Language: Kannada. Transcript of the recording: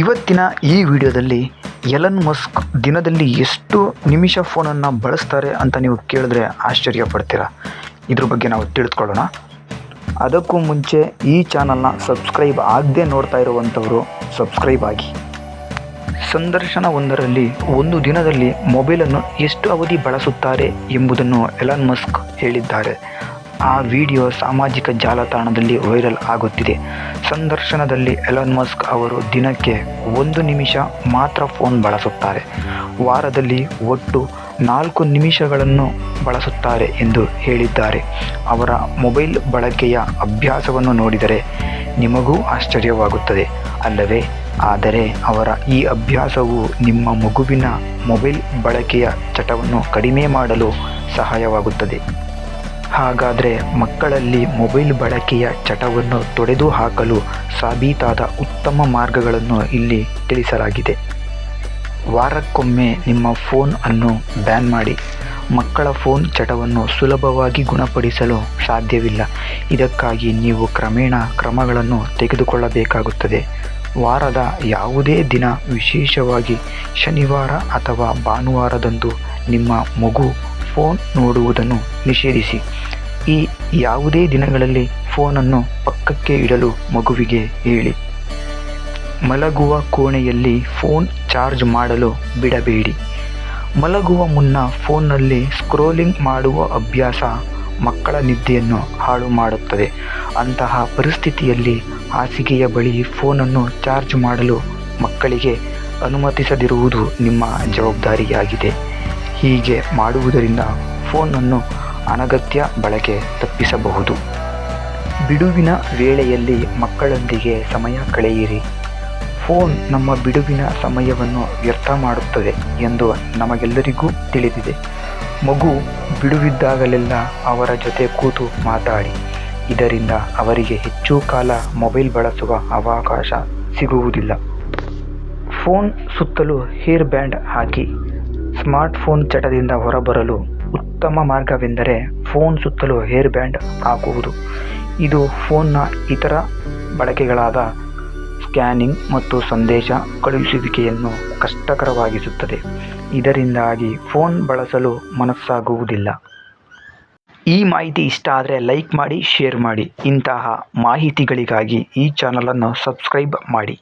ಇವತ್ತಿನ ಈ ವಿಡಿಯೋದಲ್ಲಿ ಎಲನ್ ಮಸ್ಕ್ ದಿನದಲ್ಲಿ ಎಷ್ಟು ನಿಮಿಷ ಫೋನನ್ನು ಬಳಸ್ತಾರೆ ಅಂತ ನೀವು ಕೇಳಿದ್ರೆ ಆಶ್ಚರ್ಯ ಪಡ್ತೀರಾ? ಇದ್ರ ಬಗ್ಗೆ ನಾವು ತಿಳಿದುಕೊಳ್ಳೋಣ ಅದಕ್ಕೂ ಮುಂಚೆ ಈ ಚಾನಲ್ನ ಸಬ್ಸ್ಕ್ರೈಬ್ ಆಗದೆ ನೋಡ್ತಾ ಇರುವಂಥವರು ಸಬ್ಸ್ಕ್ರೈಬ್ ಆಗಿ. ಸಂದರ್ಶನ ಒಂದರಲ್ಲಿ ಒಂದು ದಿನದಲ್ಲಿ ಮೊಬೈಲನ್ನು ಎಷ್ಟು ಅವಧಿ ಬಳಸುತ್ತಾರೆ ಎಂಬುದನ್ನು ಎಲನ್ ಮಸ್ಕ್ ಹೇಳಿದ್ದಾರೆ. ಆ ವಿಡಿಯೋ ಸಾಮಾಜಿಕ ಜಾಲತಾಣದಲ್ಲಿ ವೈರಲ್ ಆಗುತ್ತಿದೆ. ಸಂದರ್ಶನದಲ್ಲಿ ಎಲನ್ ಮಸ್ಕ್ ಅವರು ದಿನಕ್ಕೆ ಒಂದು ನಿಮಿಷ ಮಾತ್ರ ಫೋನ್ ಬಳಸುತ್ತಾರೆ. ವಾರದಲ್ಲಿ ಒಟ್ಟು ನಾಲ್ಕು ನಿಮಿಷಗಳನ್ನು ಬಳಸುತ್ತಾರೆ ಎಂದು ಹೇಳಿದ್ದಾರೆ. ಅವರ ಮೊಬೈಲ್ ಬಳಕೆಯ ಅಭ್ಯಾಸವನ್ನು ನೋಡಿದರೆ ನಿಮಗೂ ಆಶ್ಚರ್ಯವಾಗುತ್ತದೆ. ಅಲ್ಲವೇ, ಆದರೆ ಅವರ ಈ ಅಭ್ಯಾಸವು ನಿಮ್ಮ ಮಗುವಿನ ಮೊಬೈಲ್ ಬಳಕೆಯ ಚಟವನ್ನು ಕಡಿಮೆ ಮಾಡಲು ಸಹಾಯವಾಗುತ್ತದೆ. ಹಾಗಾದರೆ ಮಕ್ಕಳಲ್ಲಿ ಮೊಬೈಲ್ ಬಳಕೆಯ ಚಟವನ್ನು ತೊಡೆದು ಹಾಕಲು ಸಾಬೀತಾದ ಉತ್ತಮ ಮಾರ್ಗಗಳನ್ನು ಇಲ್ಲಿ ತಿಳಿಸಲಾಗಿದೆ. ವಾರಕ್ಕೊಮ್ಮೆ ನಿಮ್ಮ ಫೋನ್ ಅನ್ನು ಬ್ಯಾನ್ ಮಾಡಿ. ಮಕ್ಕಳ ಫೋನ್ ಚಟವನ್ನು ಸುಲಭವಾಗಿ ಗುಣಪಡಿಸಲು ಸಾಧ್ಯವಿಲ್ಲ. ಇದಕ್ಕಾಗಿ ನೀವು ಕ್ರಮೇಣ ಕ್ರಮಗಳನ್ನು ತೆಗೆದುಕೊಳ್ಳಬೇಕಾಗುತ್ತದೆ. ವಾರದ ಯಾವುದೇ ದಿನ, ವಿಶೇಷವಾಗಿ ಶನಿವಾರ ಅಥವಾ ಭಾನುವಾರದಂದು ನಿಮ್ಮ ಮಗು ಫೋನ್ ನೋಡುವುದನ್ನು ನಿಷೇಧಿಸಿ. ಈ ಯಾವುದೇ ದಿನಗಳಲ್ಲಿ ಫೋನನ್ನು ಪಕ್ಕಕ್ಕೆ ಇಡಲು ಮಗುವಿಗೆ ಹೇಳಿ. ಮಲಗುವ ಕೋಣೆಯಲ್ಲಿ ಫೋನ್ ಚಾರ್ಜ್ ಮಾಡಲು ಬಿಡಬೇಡಿ. ಮಲಗುವ ಮುನ್ನ ಫೋನ್ನಲ್ಲಿ ಸ್ಕ್ರೋಲಿಂಗ್ ಮಾಡುವ ಅಭ್ಯಾಸ ಮಕ್ಕಳ ನಿದ್ದೆಯನ್ನು ಹಾಳು ಮಾಡುತ್ತದೆ. ಅಂತಹ ಪರಿಸ್ಥಿತಿಯಲ್ಲಿ ಹಾಸಿಗೆಯ ಬಳಿ ಫೋನನ್ನು ಚಾರ್ಜ್ ಮಾಡಲು ಮಕ್ಕಳಿಗೆ ಅನುಮತಿಸದಿರುವುದು ನಿಮ್ಮ ಜವಾಬ್ದಾರಿಯಾಗಿದೆ. ಹೀಗೆ ಮಾಡುವುದರಿಂದ ಫೋನನ್ನು ಅನಗತ್ಯ ಬಳಕೆ ತಪ್ಪಿಸಬಹುದು. ಬಿಡುವಿನ ವೇಳೆಯಲ್ಲಿ ಮಕ್ಕಳೊಂದಿಗೆ ಸಮಯ ಕಳೆಯಿರಿ. ಫೋನ್ ನಮ್ಮ ಬಿಡುವಿನ ಸಮಯವನ್ನು ವ್ಯರ್ಥ ಮಾಡುತ್ತದೆ ಎಂದು ನಮಗೆಲ್ಲರಿಗೂ ತಿಳಿದಿದೆ. ಮಗು ಬಿಡುವಿದ್ದಾಗಲೆಲ್ಲ ಅವರ ಜೊತೆ ಕೂತು ಮಾತಾಡಿ. ಇದರಿಂದ ಅವರಿಗೆ ಹೆಚ್ಚು ಕಾಲ ಮೊಬೈಲ್ ಬಳಸುವ ಅವಕಾಶ ಸಿಗುವುದಿಲ್ಲ. ಫೋನ್ ಸುತ್ತಲೂ ಹೇರ್ ಬ್ಯಾಂಡ್ ಹಾಕಿ. ಸ್ಮಾರ್ಟ್ಫೋನ್ ಚಟದಿಂದ ಹೊರಬರಲು ಉತ್ತಮ ಮಾರ್ಗವೆಂದರೆ ಫೋನ್ ಸುತ್ತಲೂ ಹೇರ್ ಬ್ಯಾಂಡ್ ಹಾಕುವುದು. ಇದು ಫೋನ್ನ ಇತರ ಬಳಕೆಗಳಾದ ಸ್ಕ್ಯಾನಿಂಗ್ ಮತ್ತು ಸಂದೇಶ ಕಳುಹಿಸುವಿಕೆಯನ್ನು ಕಷ್ಟಕರವಾಗಿಸುತ್ತದೆ. ಇದರಿಂದಾಗಿ ಫೋನ್ ಬಳಸಲು ಮನಸ್ಸಾಗುವುದಿಲ್ಲ. ಈ ಮಾಹಿತಿ ಇಷ್ಟ ಆದರೆ ಲೈಕ್ ಮಾಡಿ, ಶೇರ್ ಮಾಡಿ. ಇಂತಹ ಮಾಹಿತಿಗಳಿಗಾಗಿ ಈ ಚಾನಲನ್ನು ಸಬ್ಸ್ಕ್ರೈಬ್ ಮಾಡಿ.